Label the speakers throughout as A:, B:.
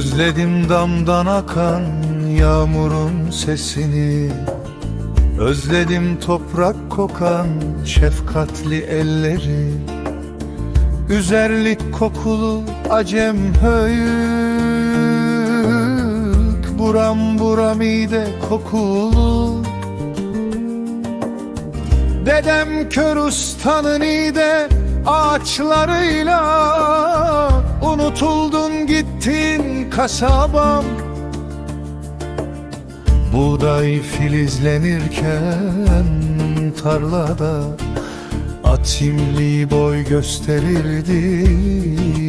A: Özledim damdan akan yağmurun sesini. Özledim toprak kokan şefkatli elleri. Üzerlik kokulu acem höyük Buram buram mide kokulu. Dedem kör ustanın ide ağaçlarıyla Unutuldun gittin kasabam. Buğday filizlenirken tarlada Atimli boy gösterirdi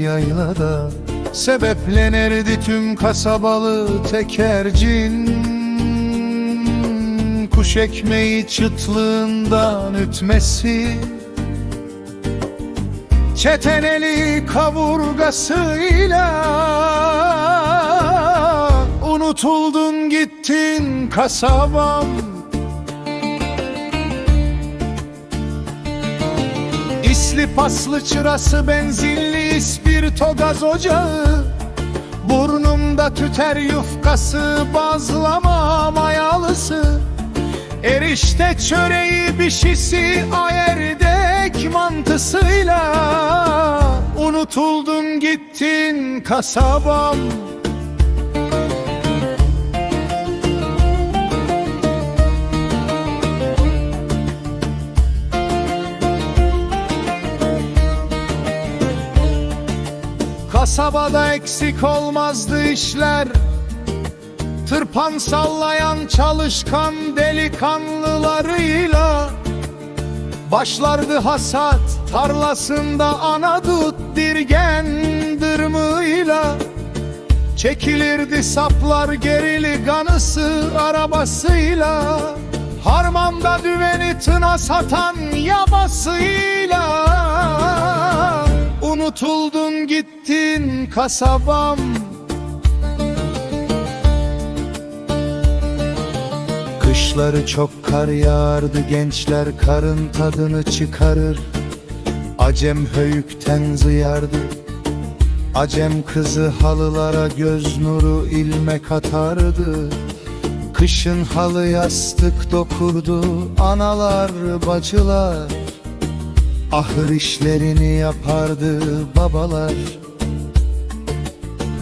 A: yaylada. Sebeplenirdi tüm kasabalı tekercin. Kuş ekmeği çıtlığından ütmesi Çeteneli kavurgasıyla Unutuldun gittin kasabam İsli paslı çırası benzinli ispirto gaz ocağı Burnumda tüter yufkası bazlama mayalısı. Erişte çöreği bişisi ayerdek mantısıyla Unutuldun gittin kasabam. Kasabada eksik olmazdı işler. Tırpan sallayan çalışkan delikanlılarıyla Başlardı hasat tarlasında anadut dirgen dırmığıyla. Çekilirdi saplar gerili ganısı arabasıyla. Harmanda düveni tına satan yabasıyla. Unutuldun gittin kasabam Kışları çok kar yağardı gençler karın tadını çıkarır. Acem höyükten zıyardı. Acem kızı halılara göz nuru ilmek atardı. Kışın halı yastık dokurdu analar bacılar. Ahır işlerini yapardı babalar.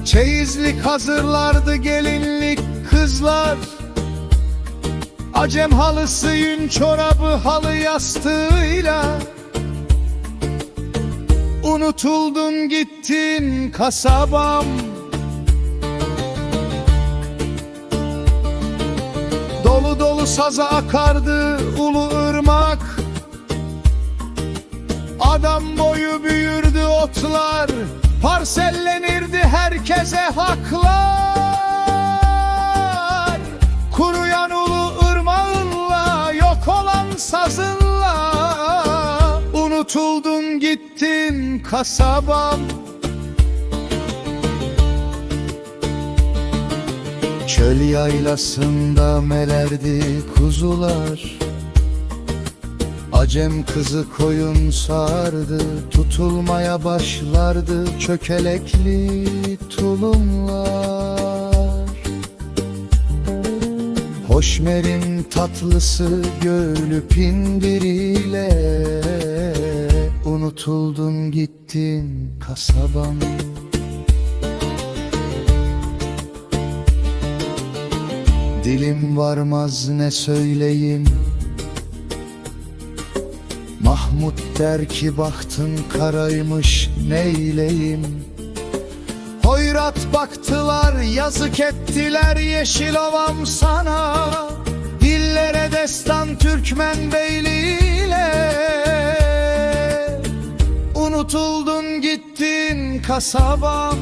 A: Çeyizlik hazırlardı gelinlik kızlar Acem halısı yün çorabı halı yastığıyla. Unutuldun gittin kasabam. Dolu dolu saza akardı ulu ırmak. Adam boyu büyürdü otlar Parsellenirdi herkese haklar sazınla Unutuldun gittin kasabam Çöl yaylasında melerdi kuzular. Acem kızı koyun sardı Tutulmaya başlardı çökelekli tulumlar Hoşmerin tatlısı gölü pindiriyle Unutuldun gittin kasabam Dilim varmaz ne söyleyeyim. Mahmut der ki bahtın karaymış neyleyim? Hoyrat baktılar yazık ettiler yeşil ovam sana Türkmen beyliğiyle Unutuldun gittin kasabam